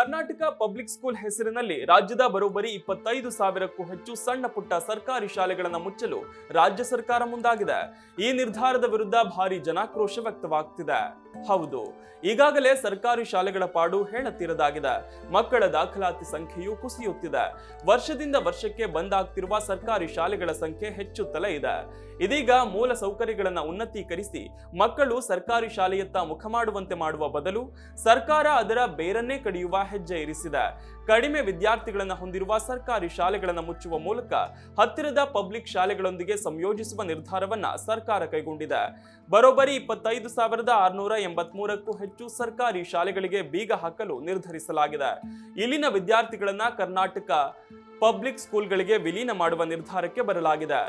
Karnataka public school ಹೆಸರಿನಲ್ಲಿ ರಾಜ್ಯದ ಬರೋಬ್ಬರಿ ಇಪ್ಪತ್ತೈದು ಸಾವಿರಕ್ಕೂ ಹೆಚ್ಚು ಸಣ್ಣ ಪುಟ್ಟ ಸರ್ಕಾರಿ ಶಾಲೆಗಳನ್ನು ಮುಚ್ಚಲು ರಾಜ್ಯ ಸರ್ಕಾರ ಮುಂದಾಗಿದೆ. ಈ ನಿರ್ಧಾರದ ವಿರುದ್ಧ ಭಾರಿ ಜನಾಕ್ರೋಶ ವ್ಯಕ್ತವಾಗ್ತಿದೆ. ಹೌದು, ಈಗಾಗಲೇ ಸರ್ಕಾರಿ ಶಾಲೆಗಳ ಪಾಡು ಹೇಳತ್ತಿರದಾಗಿದೆ ಮಕ್ಕಳ ದಾಖಲಾತಿ ಸಂಖ್ಯೆಯು ಕುಸಿಯುತ್ತಿದೆ. ವರ್ಷದಿಂದ ವರ್ಷಕ್ಕೆ ಬಂದ್ ಆಗ್ತಿರುವ ಸರ್ಕಾರಿ ಶಾಲೆಗಳ ಸಂಖ್ಯೆ ಹೆಚ್ಚುತ್ತಲೇ ಇದೆ. ಇದೀಗ ಮೂಲ ಸೌಕರ್ಯಗಳನ್ನು ಉನ್ನತೀಕರಿಸಿ ಮಕ್ಕಳು ಸರ್ಕಾರಿ ಶಾಲೆಯತ್ತ ಮುಖ ಮಾಡುವಂತೆ ಮಾಡುವ ಬದಲು ಸರ್ಕಾರ ಅದರ ಬೇರನ್ನೇ ಕಡಿಯುವ ಹೆಜ್ಜೆ ಇರಿಸಿದೆ. ಕಡಿಮೆ ವಿದ್ಯಾರ್ಥಿಗಳನ್ನು ಹೊಂದಿರುವ ಸರ್ಕಾರಿ ಶಾಲೆಗಳನ್ನು ಮುಚ್ಚುವ ಮೂಲಕ ಹತ್ತಿರದ ಪಬ್ಲಿಕ್ ಶಾಲೆಗಳೊಂದಿಗೆ ಸಂಯೋಜಿಸುವ ನಿರ್ಧಾರವನ್ನ ಸರ್ಕಾರ ಕೈಗೊಂಡಿದೆ. ಬರೋಬ್ಬರಿ ಇಪ್ಪತ್ತೈದು ಸಾವಿರದ ಆರುನೂರ ಎಂಬತ್ಮೂರಕ್ಕೂ ಹೆಚ್ಚು ಸರ್ಕಾರಿ ಶಾಲೆಗಳಿಗೆ ಬೀಗ ಹಾಕಲು ನಿರ್ಧರಿಸಲಾಗಿದೆ. ಇಲ್ಲಿನ ವಿದ್ಯಾರ್ಥಿಗಳನ್ನ ಕರ್ನಾಟಕ ಪಬ್ಲಿಕ್ ಸ್ಕೂಲ್ಗಳಿಗೆ ವಿಲೀನ ಮಾಡುವ ನಿರ್ಧಾರಕ್ಕೆ ಬರಲಾಗಿದೆ.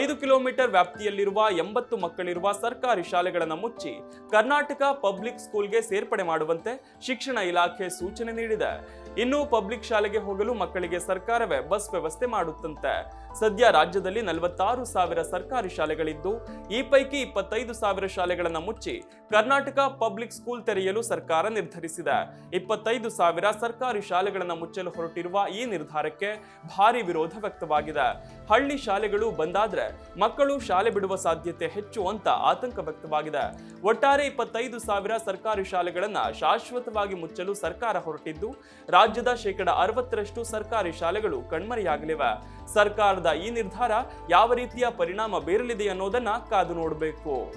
ಐದು ಕಿಲೋಮೀಟರ್ ವ್ಯಾಪ್ತಿಯಲ್ಲಿರುವ ಎಂಬತ್ತು ಮಕ್ಕಳಿರುವ ಸರ್ಕಾರಿ ಶಾಲೆಗಳನ್ನು ಮುಚ್ಚಿ ಕರ್ನಾಟಕ ಪಬ್ಲಿಕ್ ಸ್ಕೂಲ್ಗೆ ಸೇರ್ಪಡೆ ಮಾಡುವಂತೆ ಶಿಕ್ಷಣ ಇಲಾಖೆ ಸೂಚನೆ ನೀಡಿದೆ. ಇನ್ನು ಪಬ್ಲಿಕ್ ಶಾಲೆಗೆ ಹೋಗಲು ಮಕ್ಕಳಿಗೆ ಸರ್ಕಾರವೇ ಬಸ್ ವ್ಯವಸ್ಥೆ ಮಾಡುತ್ತಂತೆ. ಸದ್ಯ ರಾಜ್ಯದಲ್ಲಿ ನಲವತ್ತಾರು ಸಾವಿರ ಸರ್ಕಾರಿ ಶಾಲೆಗಳಿದ್ದು, ಈ ಪೈಕಿ ಇಪ್ಪತ್ತೈದು ಸಾವಿರ ಶಾಲೆಗಳನ್ನು ಮುಚ್ಚಿ ಕರ್ನಾಟಕ ಪಬ್ಲಿಕ್ ಸ್ಕೂಲ್ ತೆರೆಯಲು ಸರ್ಕಾರ ನಿರ್ಧರಿಸಿದೆ. ಇಪ್ಪತ್ತೈದು ಸಾವಿರ ಸರ್ಕಾರಿ ಶಾಲೆಗಳನ್ನು ಮುಚ್ಚಲು ಹೊರಟಿರುವ ಈ ನಿರ್ಧಾರಕ್ಕೆ ಭಾರಿ ವಿರೋಧ ವ್ಯಕ್ತವಾಗಿದೆ. ಹಳ್ಳಿ ಶಾಲೆಗಳು ಬಂದಾದ್ರೆ ಮಕ್ಕಳು ಶಾಲೆ ಬಿಡುವ ಸಾಧ್ಯತೆ ಹೆಚ್ಚು ಅಂತ ಆತಂಕ ವ್ಯಕ್ತವಾಗಿದೆ. ಒಟ್ಟಾರೆ ಇಪ್ಪತ್ತೈದು ಸಾವಿರ ಸರ್ಕಾರಿ ಶಾಲೆಗಳನ್ನ ಶಾಶ್ವತವಾಗಿ ಮುಚ್ಚಲು ಸರ್ಕಾರ ಹೊರಟಿದ್ದು, ರಾಜ್ಯದ ಶೇಕಡ ಅರವತ್ತರಷ್ಟು ಸರ್ಕಾರಿ ಶಾಲೆಗಳು ಕಣ್ಮರೆಯಾಗಲಿವೆ. ಸರ್ಕಾರದ ಈ ನಿರ್ಧಾರ ಯಾವ ರೀತಿಯ ಪರಿಣಾಮ ಬೀರಲಿದೆ ಅನ್ನೋದನ್ನ ಕಾದು ನೋಡಬೇಕು.